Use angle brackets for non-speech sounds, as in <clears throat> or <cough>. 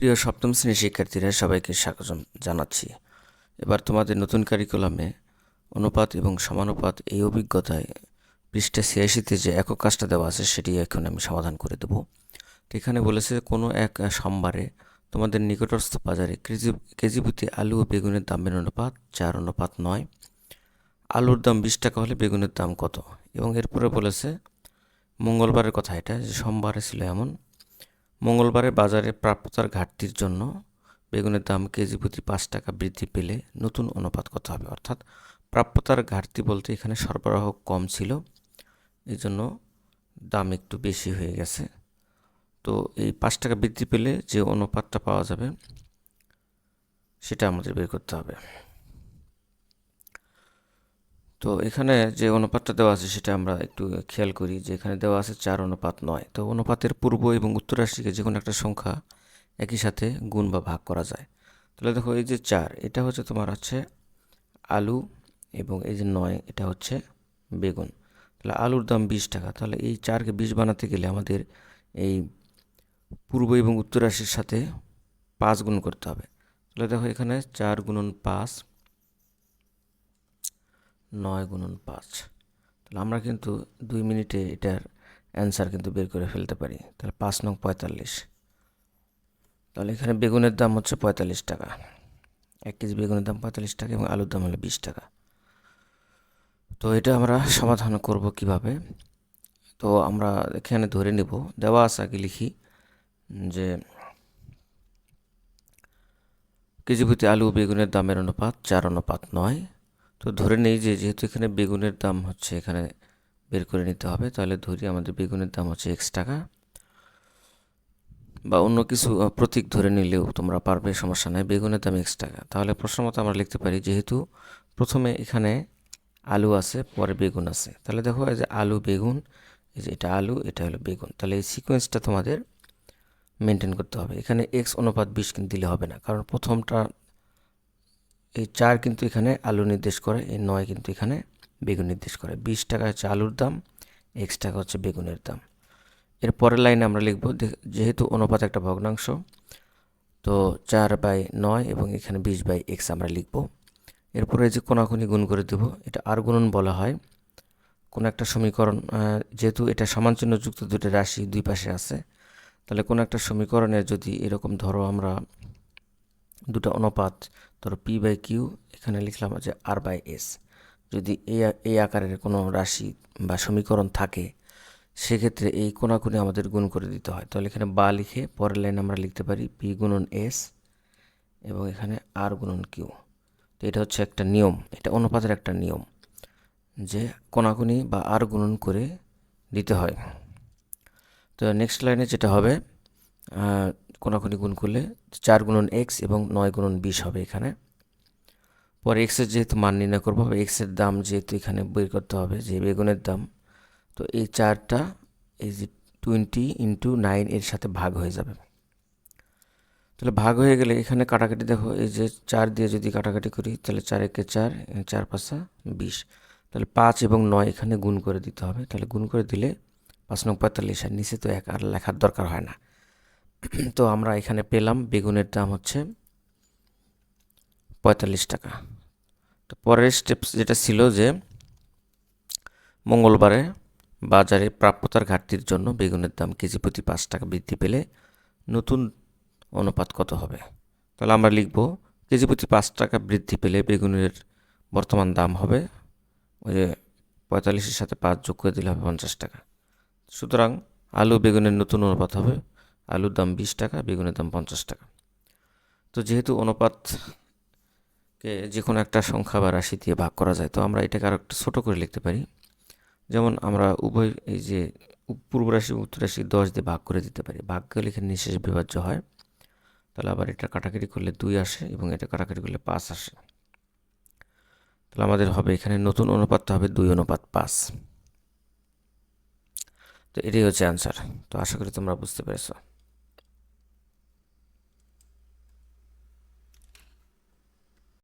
প্রিয় সপ্তম শ্রেণির শিক্ষার্থীরা সবাইকে স্বাগত জানাচ্ছি। এবার তোমাদের নতুন কারিকুলামে অনুপাত এবং সমানুপাত এই অভিজ্ঞতায় পৃষ্ঠা ছিয়াশিতে যে একক কাজটা দেওয়া আছে সেটি এখন আমি সমাধান করে দেব। এখানে বলেছে কোনো এক সোমবারে তোমাদের নিকটস্থ বাজারে কেজি কেজি প্রতি আলু ও বেগুনের দামের অনুপাত চার অনুপাত নয়। আলুর দাম বিশ টাকা হলে বেগুনের দাম কত? এবং এরপরে বলেছে, মঙ্গলবারের কথা এটা, যে সোমবারে ছিল এমন মঙ্গলবারে বাজারে প্রাপ্যতার ঘাটতির জন্য বেগুনের দাম কেজি প্রতি পাঁচ টাকা বৃদ্ধি পেলে নতুন অনুপাত কত হবে। অর্থাৎ প্রাপ্যতার ঘাটতি বলতে এখানে সরবরাহ কম ছিল এই জন্য দাম একটু বেশি হয়ে গেছে। তো এই পাঁচ টাকা বৃদ্ধি পেলে যে অনুপাতটা পাওয়া যাবে, সেটা আমাদের বের করতে হবে। তো এখানে যে অনুপাতটা দেওয়া আছে সেটা আমরা একটু খেয়াল করি যে এখানে দেওয়া আছে চার অনুপাত নয়। তো অনুপাতের পূর্ব এবং উত্তর রাশিকে যে কোনো একটা সংখ্যা একই সাথে গুণ বা ভাগ করা যায়। তাহলে দেখো এই যে চার, এটা হচ্ছে তোমার হচ্ছে আলু এবং এই যে নয়, এটা হচ্ছে বেগুন। তাহলে আলুর দাম বিশ টাকা। তাহলে এই চারকে বিশ বানাতে গেলে আমাদের এই পূর্ব এবং উত্তর রাশির সাথে পাঁচ গুণ করতে হবে। তাহলে দেখো এখানে চার গুণন পাঁচ নয় গুণন পাঁচ। তাহলে আমরা কিন্তু দুই মিনিটে এটার অ্যান্সার কিন্তু বের করে ফেলতে পারি। তাহলে পাঁচ নং পঁয়তাল্লিশ। তাহলে এখানে বেগুনের দাম হচ্ছে পঁয়তাল্লিশ টাকা। এক কেজি বেগুনের দাম পঁয়তাল্লিশ টাকা এবং আলুর দাম হলো বিশ টাকা। তো এটা আমরা সমাধান করব কীভাবে? তো আমরা এখানে ধরে নেব। দেওয়া আছে আগে লিখি যে কেজি প্রতি আলু বেগুনের দামের অনুপাত চার অনুপাত নয়। তো ধরে নেই যে যেহেতু এখানে বেগুনের দাম হচ্ছে, এখানে বের করে নিতে হবে, তাহলে ধরি আমাদের বেগুনের দাম হচ্ছে এক্স টাকা। বা অন্য কিছু প্রতীক ধরে নিলেও তোমরা পারবে, সমস্যা নেই, বেগুনের দাম এক্স টাকা। তাহলে প্রশ্ন মতো আমরা লিখতে পারি, যেহেতু প্রথমে এখানে আলু আছে, পরে বেগুন আছে। তাহলে দেখো এই যে আলু, বেগুন, এই যে এটা আলু, এটা হলো বেগুন। তাহলে এই সিকোয়েন্সটা তোমাদের মেনটেন করতে হবে। এখানে এক্স অনুপাত বিশ কিন্তু দিলে হবে না, কারণ প্রথমটা এই চার কিন্তু এখানে আলু নির্দেশ করে এই নয় কিন্তু এখানে বেগুন নির্দেশ করে। বিশ টাকা হচ্ছে আলুর দাম, এক্স টাকা হচ্ছে বেগুনের দাম। এর পরের লাইনে আমরা লিখব যেহেতু অনুপাত একটা ভগ্নাংশ, তো চার বাই নয় এবং এখানে বিশ বাই এক্স আমরা লিখব। এরপরে যে কোনাকুনি গুণ করে দেব, এটা আর গুণন বলা হয়। কোনো একটা সমীকরণ যেহেতু এটা সমানচিহ্ন যুক্ত দুটো রাশি দুই পাশে আছে, তাহলে কোনো একটা সমীকরণে যদি এরকম ধরো আমরা দুটো অনুপাত, ধরো পি বাই কিউ এখানে লিখলাম যে আর বাই এস যদি এই এই আকারের কোনো রাশি বা সমীকরণ থাকে, সেক্ষেত্রে এই কোনাকুনি আমাদের গুণ করে দিতে হয়। তাহলে এখানে বা লিখে পরের লাইন আমরা লিখতে পারি পি গুণন এস এবং এখানে আর গুণন কিউ তো এটা হচ্ছে একটা নিয়ম, এটা অনুপাতের একটা নিয়ম যে কোনাকুনি বা আর গুণন করে দিতে হয়। তো নেক্সট লাইনে যেটা হবে কোনাকুনি গুণ করলে চার গুণন এক্স এবং নয় গুণন বিশ হবে এখানে। পরে এক্সের যেহেতু মান নির্ণয় করব এক্সের দাম যেহেতু এখানে বের করতে হবে, যে বেগুনের দাম, তো এই চারটা এই যে টোয়েন্টি ইন্টু নাইন এর সাথে ভাগ হয়ে যাবে। তাহলে ভাগ হয়ে গেলে এখানে কাটাকাটি দেখো, এই যে চার দিয়ে যদি কাটাকাটি করি, তাহলে চার একে চার চার পাঁচা বিশ। তাহলে পাঁচ এবং নয় এখানে গুণ করে দিতে হবে, তাহলে গুণ করে দিলে পাঁচ নং পঁয়তাল্লিশ, আর নিচে তো এক, আর লেখার দরকার হয় না। <clears throat> তো আমরা এখানে পেলাম বেগুনের দাম হচ্ছে পঁয়তাল্লিশ টাকা। তো পরের স্টেপস যেটা ছিল যে মঙ্গলবারে বাজারে প্রাপ্যতার ঘাটতির জন্য বেগুনের দাম কেজি প্রতি পাঁচ টাকা বৃদ্ধি পেলে নতুন অনুপাত কত হবে? তাহলে আমরা লিখব কেজি প্রতি পাঁচ টাকা বৃদ্ধি পেলে বেগুনের বর্তমান দাম হবে ওই যে পঁয়তাল্লিশের সাথে পাঁচ যোগ করে দিলে হবে পঞ্চাশ টাকা। সুতরাং আলু বেগুনের নতুন অনুপাত হবে আলুর দাম বিশ টাকা, বেগুনের দাম পঞ্চাশ টাকা। তো যেহেতু অনুপাতকে যে কোনো একটা সংখ্যা বা রাশি দিয়ে ভাগ করা যায়, তো আমরা এটাকে আরও একটু ছোটো করে লিখতে পারি। যেমন আমরা উভয় এই যে পূর্ব রাশি উত্তর রাশি দশ দিয়ে ভাগ করে দিতে পারি। ভাগ করলে এখানে নিঃশেষ বিভাজ্য হয়, তাহলে আবার এটা কাটাকাটি করলে দুই আসে এবং এটা কাটাকাটি করলে পাঁচ আসে। তাহলে আমাদের হবে এখানে নতুন অনুপাতটা হবে দুই অনুপাত পাঁচ। তো এটাই হচ্ছে অ্যান্সার তো আশা করি তোমরা বুঝতে পেরেছ।